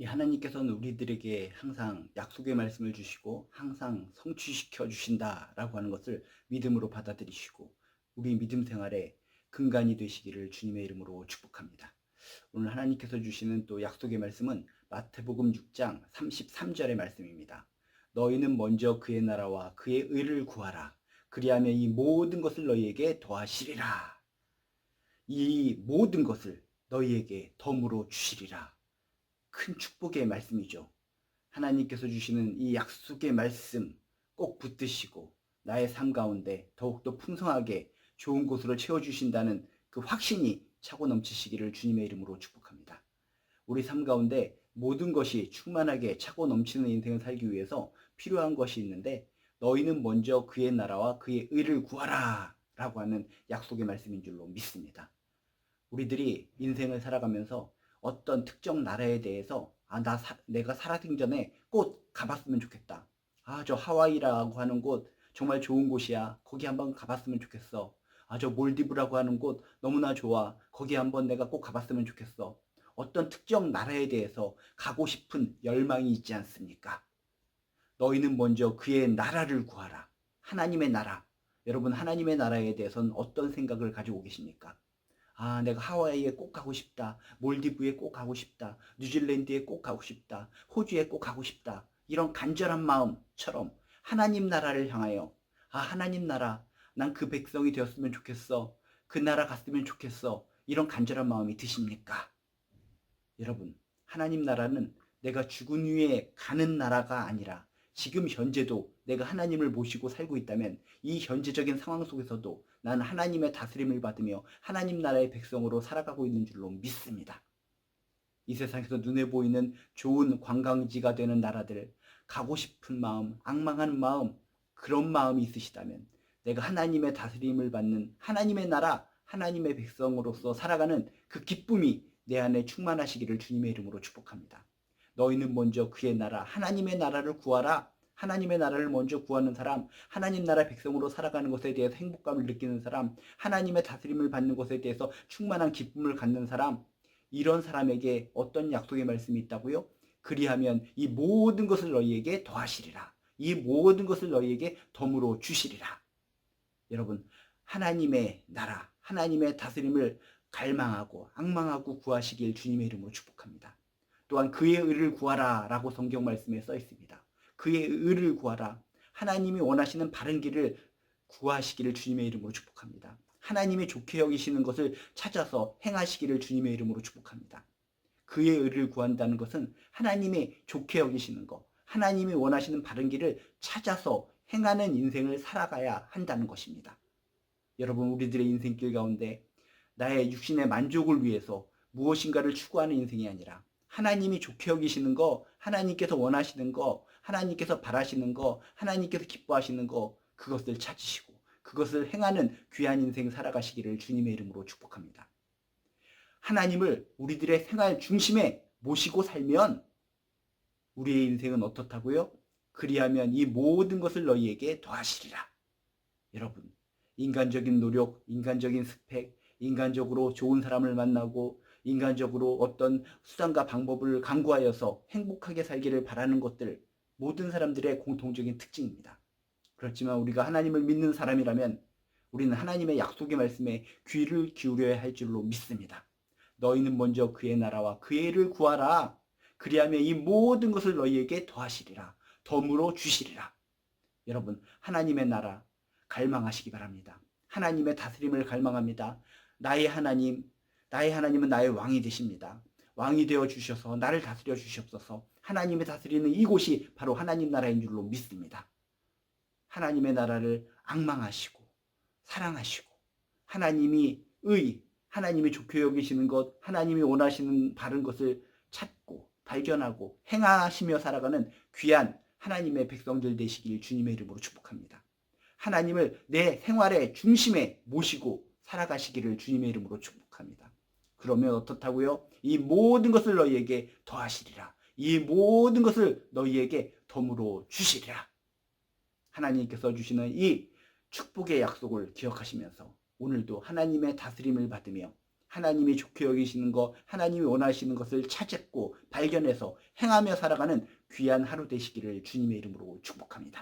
이 하나님께서는 우리들에게 항상 약속의 말씀을 주시고 항상 성취시켜 주신다라고 하는 것을 믿음으로 받아들이시고 우리 믿음 생활에 근간이 되시기를 주님의 이름으로 축복합니다. 오늘 하나님께서 주시는 또 약속의 말씀은 마태복음 6장 33절의 말씀입니다. 너희는 먼저 그의 나라와 그의 의를 구하라. 그리하면 이 모든 것을 너희에게 더하시리라. 이 모든 것을 너희에게 덤으로 주시리라. 큰 축복의 말씀이죠. 하나님께서 주시는 이 약속의 말씀 꼭 붙드시고 나의 삶 가운데 더욱더 풍성하게 좋은 곳으로 채워주신다는 그 확신이 차고 넘치시기를 주님의 이름으로 축복합니다. 우리 삶 가운데 모든 것이 충만하게 차고 넘치는 인생을 살기 위해서 필요한 것이 있는데 너희는 먼저 그의 나라와 그의 의를 구하라 라고 하는 약속의 말씀인 줄로 믿습니다. 우리들이 인생을 살아가면서 어떤 특정 나라에 대해서 아, 나 사- 내가 살아생 전에 꼭 가봤으면 좋겠다. 아, 저 하와이라고 하는 곳 정말 좋은 곳이야. 거기 한번 가봤으면 좋겠어. 아, 저 몰디브라고 하는 곳 너무나 좋아. 거기 한번 내가 꼭 가봤으면 좋겠어. 어떤 특정 나라에 대해서 가고 싶은 열망이 있지 않습니까? 너희는 먼저 그의 나라를 구하라. 하나님의 나라. 여러분, 하나님의 나라에 대해서는 어떤 생각을 가지고 계십니까? 아, 내가 하와이에 꼭 가고 싶다. 몰디브에 꼭 가고 싶다. 뉴질랜드에 꼭 가고 싶다. 호주에 꼭 가고 싶다. 이런 간절한 마음처럼 하나님 나라를 향하여 아, 하나님 나라. 난 그 백성이 되었으면 좋겠어. 그 나라 갔으면 좋겠어. 이런 간절한 마음이 드십니까? 여러분, 하나님 나라는 내가 죽은 후에 가는 나라가 아니라 지금 현재도 내가 하나님을 모시고 살고 있다면 이 현재적인 상황 속에서도 나는 하나님의 다스림을 받으며 하나님 나라의 백성으로 살아가고 있는 줄로 믿습니다. 이 세상에서 눈에 보이는 좋은 관광지가 되는 나라들, 가고 싶은 마음, 악망하는 마음, 그런 마음이 있으시다면 내가 하나님의 다스림을 받는 하나님의 나라, 하나님의 백성으로서 살아가는 그 기쁨이 내 안에 충만하시기를 주님의 이름으로 축복합니다. 너희는 먼저 그의 나라, 하나님의 나라를 구하라. 하나님의 나라를 먼저 구하는 사람, 하나님 나라 백성으로 살아가는 것에 대해서 행복감을 느끼는 사람, 하나님의 다스림을 받는 것에 대해서 충만한 기쁨을 갖는 사람, 이런 사람에게 어떤 약속의 말씀이 있다고요? 그리하면 이 모든 것을 너희에게 더하시리라. 이 모든 것을 너희에게 덤으로 주시리라. 여러분, 하나님의 나라, 하나님의 다스림을 갈망하고 악망하고 구하시길 주님의 이름으로 축복합니다. 또한 그의 의를 구하라 라고 성경 말씀에 써 있습니다. 그의 의를 구하라. 하나님이 원하시는 바른 길을 구하시기를 주님의 이름으로 축복합니다. 하나님이 좋게 여기시는 것을 찾아서 행하시기를 주님의 이름으로 축복합니다. 그의 의를 구한다는 것은 하나님이 좋게 여기시는 것, 하나님이 원하시는 바른 길을 찾아서 행하는 인생을 살아가야 한다는 것입니다. 여러분, 우리들의 인생길 가운데 나의 육신의 만족을 위해서 무엇인가를 추구하는 인생이 아니라 하나님이 좋게 여기시는 거, 하나님께서 원하시는 거, 하나님께서 바라시는 거, 하나님께서 기뻐하시는 거, 그것을 찾으시고 그것을 행하는 귀한 인생 살아가시기를 주님의 이름으로 축복합니다. 하나님을 우리들의 생활 중심에 모시고 살면 우리의 인생은 어떻다고요? 그리하면 이 모든 것을 너희에게 더하시리라. 여러분, 인간적인 노력, 인간적인 스펙, 인간적으로 좋은 사람을 만나고 인간적으로 어떤 수단과 방법을 강구하여서 행복하게 살기를 바라는 것들 모든 사람들의 공통적인 특징입니다. 그렇지만 우리가 하나님을 믿는 사람이라면 우리는 하나님의 약속의 말씀에 귀를 기울여야 할 줄로 믿습니다. 너희는 먼저 그의 나라와 그의 일을 구하라. 그리하면 이 모든 것을 너희에게 더하시리라. 덤으로 주시리라. 여러분, 하나님의 나라 갈망하시기 바랍니다. 하나님의 다스림을 갈망합니다. 나의 하나님, 나의 하나님은 나의 왕이 되십니다. 왕이 되어 주셔서 나를 다스려 주시옵소서. 하나님의 다스리는 이곳이 바로 하나님 나라인 줄로 믿습니다. 하나님의 나라를 악망하시고 사랑하시고 하나님이 의, 하나님이 좋게 여기시는 것, 하나님이 원하시는 바른 것을 찾고 발견하고 행하시며 살아가는 귀한 하나님의 백성들 되시길 주님의 이름으로 축복합니다. 하나님을 내 생활의 중심에 모시고 살아가시기를 주님의 이름으로 축복합니다. 그러면 어떻다고요? 이 모든 것을 너희에게 더하시리라. 이 모든 것을 너희에게 덤으로 주시리라. 하나님께서 주시는 이 축복의 약속을 기억하시면서 오늘도 하나님의 다스림을 받으며 하나님이 좋게 여기시는 것, 하나님이 원하시는 것을 찾고 발견해서 행하며 살아가는 귀한 하루 되시기를 주님의 이름으로 축복합니다.